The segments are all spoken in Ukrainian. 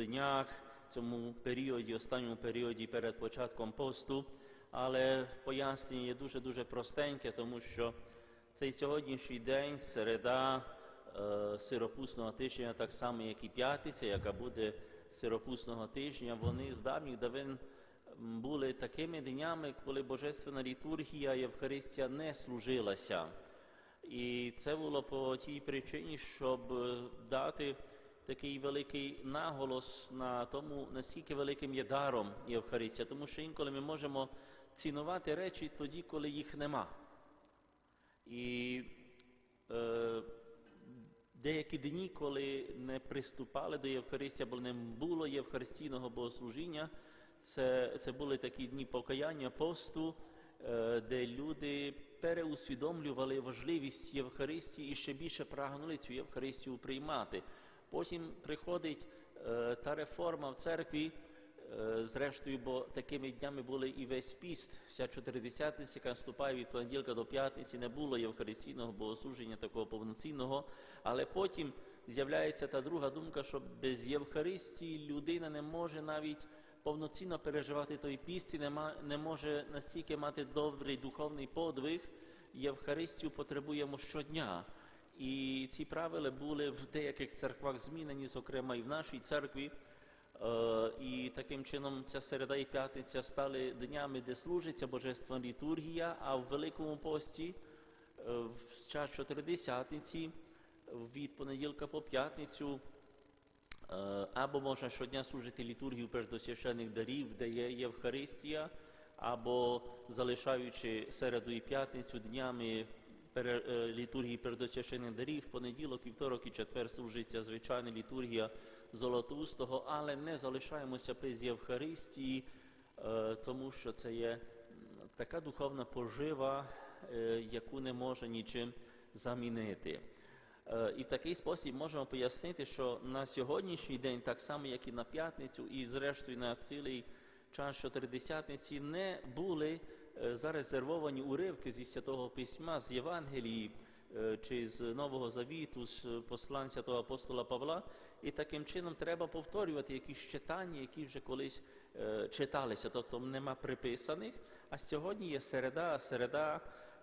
днях, цьому періоді, останньому періоді перед початком посту. Але пояснення є дуже-дуже простеньке, тому що цей сьогоднішній день, середа е, сиропусного тижня, так само, як і п'ятниця, яка буде сиропусного тижня, вони з давніх давин були такими днями, коли Божественна літургія Євхаристія не служилася. І це було по тій причині, щоб е, дати такий великий наголос на тому, наскільки великим є даром Євхаристія, тому що інколи ми можемо цінувати речі тоді, коли їх нема. І е, деякі дні, коли не приступали до Євхаристії, або не було євхаристійного богослужіння, це, це були такі дні покаяння посту, е, де люди переусвідомлювали важливість Євхаристії і ще більше прагнули цю Євхаристію приймати. Потім приходить е, та реформа в церкві, Е, Зрештою, бо такими днями були і весь піст, вся чотиридесятниця, яка вступає від понеділка до п'ятниці, не було євхаристійного богослуження такого повноцінного. Але потім з'являється та друга думка, що без Євхаристії людина не може навіть повноцінно переживати той піст і не, ма- не може настільки мати добрий духовний подвиг. Євхаристію потребуємо щодня. І ці правила були в деяких церквах змінені, зокрема і в нашій церкві. Е, І таким чином ця середа і п'ятниця стали днями, де служиться Божественна літургія, а в Великому пості е, в час чотиридесятниці від понеділка по п'ятницю е, або можна щодня служити літургію першдосвящених дарів, де є Євхаристія, або залишаючи середу і п'ятницю днями літургії першдосвящених дарів, понеділок, вівторок і четвер служиться звичайна літургія Золотоустого, але не залишаємося без Євхаристії, е, тому що це є така духовна пожива, е, яку не може нічим замінити. Е, І в такий спосіб можемо пояснити, що на сьогоднішній день, так само як і на п'ятницю, і зрештою на цілий час чотиридесятниці, не були е, зарезервовані уривки зі святого письма, з Євангелії е, чи з Нового Завіту, з послань святого апостола Павла. І таким чином треба повторювати якісь читання, які вже колись е, читалися, тобто нема приписаних. А сьогодні є середа, а середа,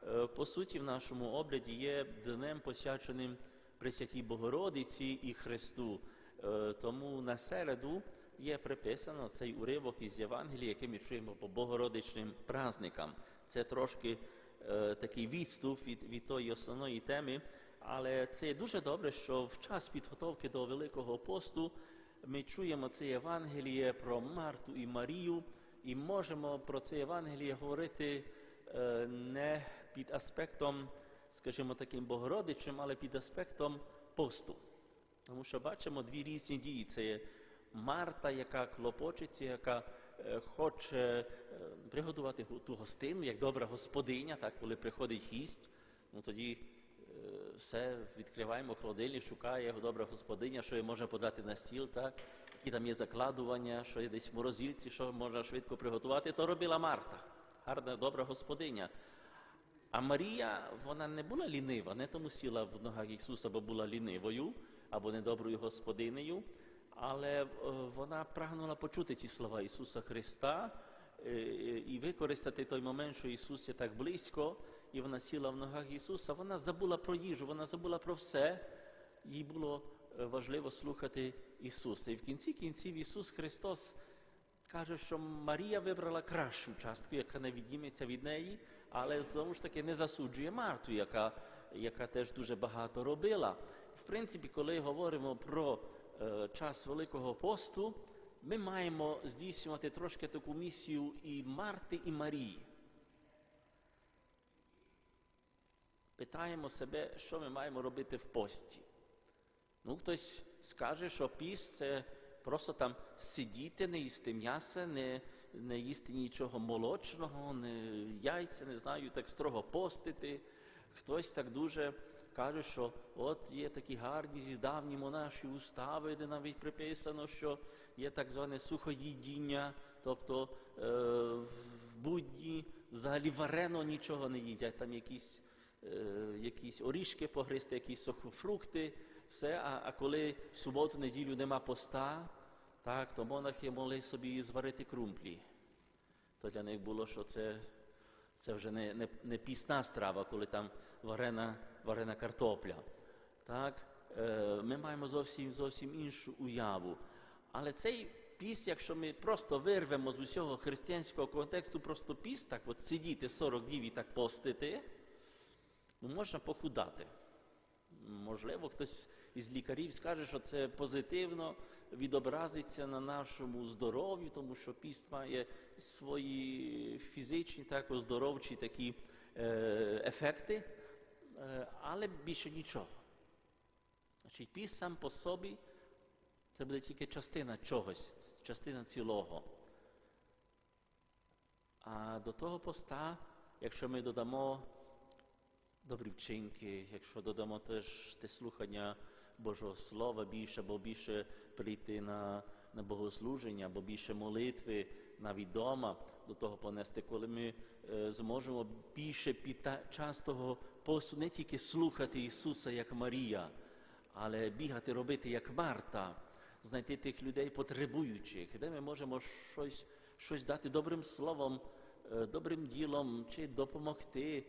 е, по суті, в нашому обряді є днем посвяченим Пресвятій Богородиці і Христу. Тому на середу є приписано цей уривок із Євангелія, який ми чуємо по Богородичним праздникам. Це трошки е, такий відступ від, від тої основної теми, але це дуже добре, що в час підготовки до Великого посту ми чуємо це Євангеліє про Марту і Марію, і можемо про це Євангеліє говорити е, не під аспектом, скажімо, таким Богородичем, але під аспектом посту. Тому що бачимо дві різні дії. Це є Марта, яка клопочеться, яка е, хоче е, приготувати ту гостину, як добра господиня, так, коли приходить гість, ну тоді е, все відкриваємо холодильник, шукає його добра господиня, що їй можна подати на стіл, так, які там є закладування, що є десь в морозильці, що можна швидко приготувати, то робила Марта, гарна, добра господиня. А Марія, вона не була лінива, не тому сіла в ногах Ісуса, бо була лінивою або недоброю господинею, але е, вона прагнула почути ці слова Ісуса Христа е, і використати той момент, що Ісус є так близько, і вона сіла в ногах Ісуса. Вона забула про їжу, вона забула про все. Їй було е, важливо слухати Ісуса. І в кінці кінців Ісус Христос каже, що Марія вибрала кращу частку, яка не відніметься від неї, але знову ж таки не засуджує Марту, яка, яка теж дуже багато робила. В принципі, коли говоримо про час Великого посту, ми маємо здійснювати трошки таку місію і Марти, і Марії. Питаємо себе, що ми маємо робити в пості. Ну, хтось скаже, що піст це просто там сидіти, не їсти м'яса, не, не їсти нічого молочного, не яйця, не знаю, так строго постити. Хтось так дуже каже, що от є такі гарні давні монаші устави, де навіть приписано, що є так зване сухоїдіння, тобто е, в будні взагалі варено нічого не їдять, там якісь е, якісь орішки погристи, якісь сухофрукти, все. А, а коли в суботу, неділю нема поста, Так, то монахи могли собі зварити крумплі. То для них було, що це, це вже не, не, не пісна страва, коли там варена, варена картопля. Так, е, ми маємо зовсім, зовсім іншу уяву. Але цей піст, якщо ми просто вирвемо з усього християнського контексту, просто піст, так от сидіти 40 днів і так постити, ну можна похудати. Можливо, хтось із лікарів скаже, що це позитивно відобразиться на нашому здоров'ї, тому що піст має свої фізичні, так, оздоровчі такі е, ефекти, е, але більше нічого. Значить, піст сам по собі це буде тільки частина чогось, частина цілого. А до того поста, якщо ми додамо добрі вчинки, якщо додамо теж те слухання Божого Слова більше, або більше прийти на, на богослуження, або більше молитви навіть вдома, до того понести, коли ми е, зможемо більше під час того посту не тільки слухати Ісуса як Марія, але бігати, робити як Марта, знайти тих людей потребуючих, де ми можемо щось, щось дати добрим словом, е, добрим ділом чи допомогти,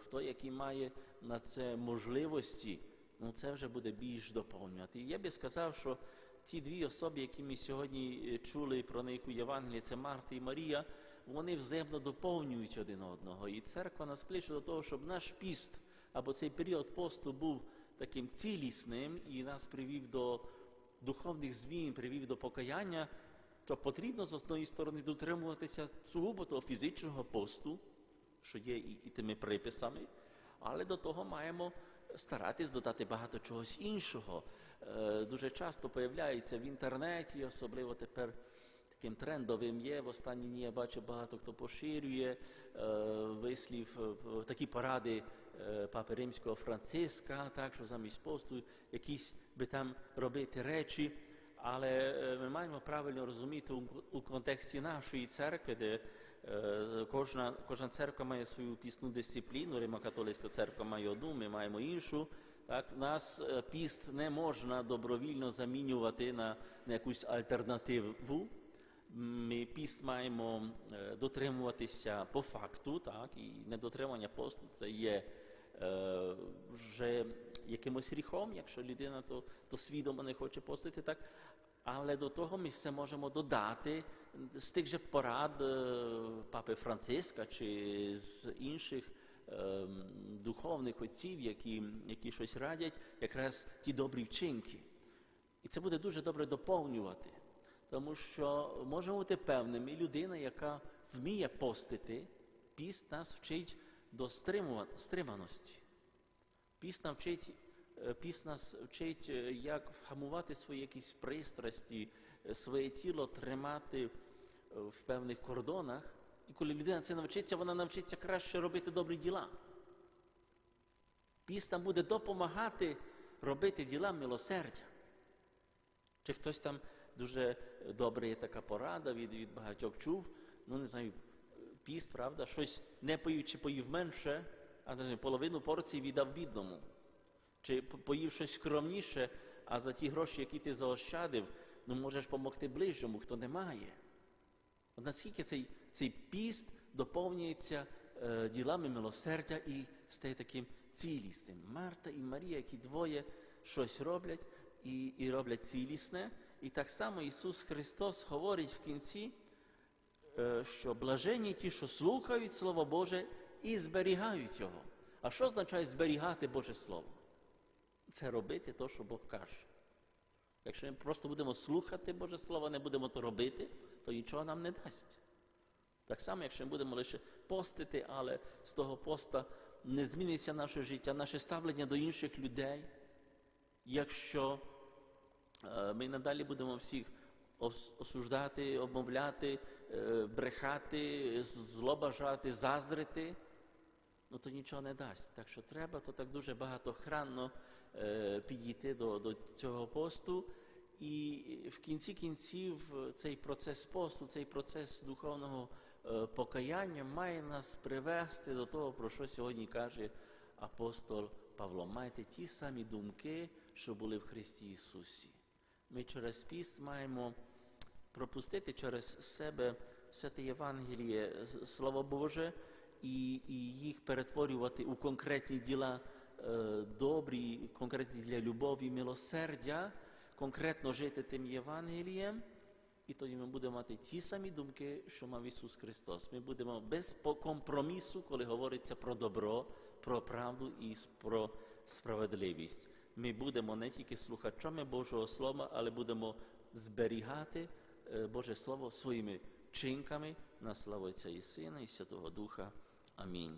хто який має на це можливості, ну це вже буде більш доповнювати. Я би сказав, що ті дві особи, які ми сьогодні е, чули про них у Євангелії, це Марта і Марія, вони взаємно доповнюють один одного. І церква нас кличе до того, щоб наш піст або цей період посту був таким цілісним і нас привів до духовних змін, привів до покаяння, то потрібно з одної сторони дотримуватися сугубо того фізичного посту, що є і, і тими приписами, але до того маємо старатись додати багато чогось іншого. Е, дуже часто появляється в інтернеті, особливо тепер таким трендовим є. В останні дні я бачу багато хто поширює е, вислів, е, такі поради папи римського Франциска, так що замість посту якісь би там робити речі. Але ми маємо правильно розуміти у, у контексті нашої церкви, де кожна, кожна церква має свою пісну дисципліну, Римо-католицька церква має одну, ми маємо іншу. Так, в нас е, піст не можна добровільно замінювати на, на якусь альтернативу. Ми піст маємо е, дотримуватися по факту, так, і недотримання посту це є е, вже якимось гріхом, якщо людина то, то свідомо не хоче постити, так. Але до того ми все можемо додати з тих же порад папи Франциска чи з інших духовних отців, які, які щось радять, якраз ті добрі вчинки. І це буде дуже добре доповнювати. Тому що можемо бути певними, людина, яка вміє постити, піст нас вчить до стриманості. Піст нас е, нас вчить, е, як вгамувати свої якісь пристрасті, е, своє тіло тримати в певних кордонах. І коли людина це навчиться, вона навчиться краще робити добрі діла. Піст нам буде допомагати робити діла милосердя. Чи хтось там дуже добре є така порада від, від багатьох чув, ну не знаю, піст, правда, щось не поїв чи поїв менше, а половину порції віддав бідному. Чи поїв щось скромніше, а за ті гроші, які ти заощадив, ну можеш допомогти ближньому, хто не має. От наскільки цей, цей піст доповнюється е, ділами милосердя і стає таким цілісним. Марта і Марія, які двоє щось роблять і, і роблять цілісне. І так само Ісус Христос говорить в кінці, е, що блаженні ті, що слухають Слово Боже і зберігають Його. А що означає зберігати Боже Слово? Це робити те, що Бог каже. Якщо ми просто будемо слухати Боже Слово, не будемо то робити, то нічого нам не дасть. Так само, якщо ми будемо лише постити, але з того поста не зміниться наше життя, наше ставлення до інших людей, якщо е, ми надалі будемо всіх осуждати, обмовляти, е, брехати, злобажати, заздрити, ну то нічого не дасть. Так що треба то так дуже багатохранно е, підійти до, до цього посту. І в кінці кінців цей процес посту, цей процес духовного е, покаяння має нас привести до того, про що сьогодні каже апостол Павло. Майте ті самі думки, що були в Христі Ісусі. Ми через піст маємо пропустити через себе все те Євангеліє, Слово Боже, і, і їх перетворювати у конкретні діла е, добрі, конкретні діла любові, милосердя, конкретно жити тим Євангелієм. І тоді ми будемо мати ті самі думки, що мав Ісус Христос. Ми будемо без компромісу, коли говориться про добро, про правду і про справедливість. Ми будемо не тільки слухачами Божого Слова, але будемо зберігати е, Боже Слово своїми вчинками на славу Отця і Сина і Святого Духа. Amém.